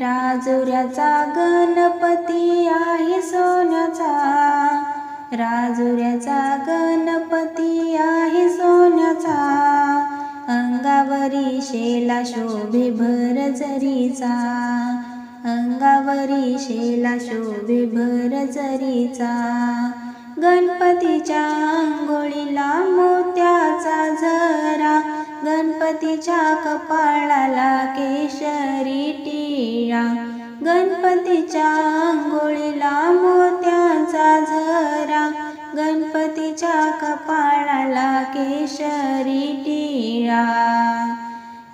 राजुऱ्याचा गणपती आहे सोन्याचा. राजुऱ्याचा गणपती आहे सोन्याचा. अंगावरी शेला शोभे भर जरीचा. अंगावरी शेला शोभे भर जरीचा. गणपतीच्या आंघोळीला मोत्याचा झरा गणपतीच्या कपाळाला के टिळा गणपतीच्या आंघोळीला मोत्याचा झरा गणपतीच्या कपाळाला केशरी टिळा.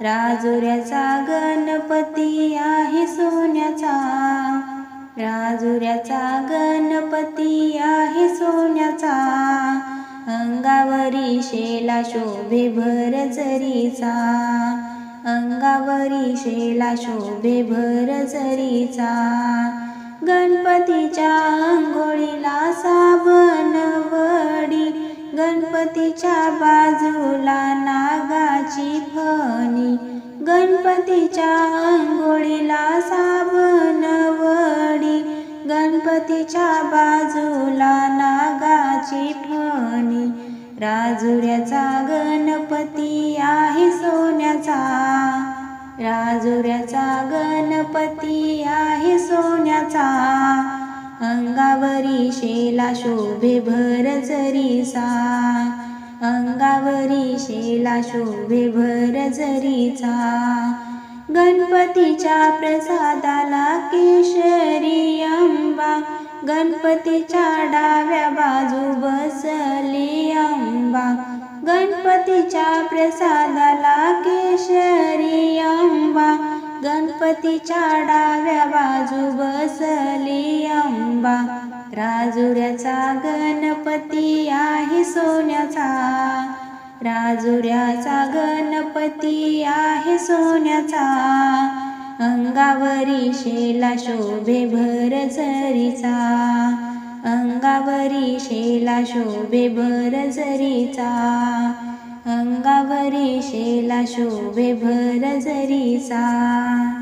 राजुऱ्याचा गणपती आहे सोन्याचा राजुऱ्याचा गणपती आहे सोन्याचा. अंगावरी शेला शोभे भर जरीचा अंगावरी शेला शोभे भर जरीचा. गणपतीच्या आंघोळीला साबण वडी. गणपतीच्या बाजूला नागाची फणी. गणपतीच्या आंघोळीला साबण वडी. गणपतीच्या बाजूला गणपती आहे सोन्याचा. राजुऱ्याचा गणपती आहे सोन्याचा. अंगावरी शेला शोभे भर जरीचा. अंगावरी शेला शोभे भर जरीचा. गणपतीच्या प्रसादाला केशरी अंबा. गणपतीच्या डाव्या बाजू बसली गणपतीच्या प्रसादाला केशरी अंबा गणपतीच्या डाव्या बाजू बसली अंबा राजुऱ्याचा गणपती आहे सोन्याचा. राजुऱ्याचा गणपती आहे सोन्याचा. अंगावरी शेला शोभे भर जरीचा अंगावरी शेला शोभे भर जरीचा अंगावरी शेला शोभे भर जरीचा.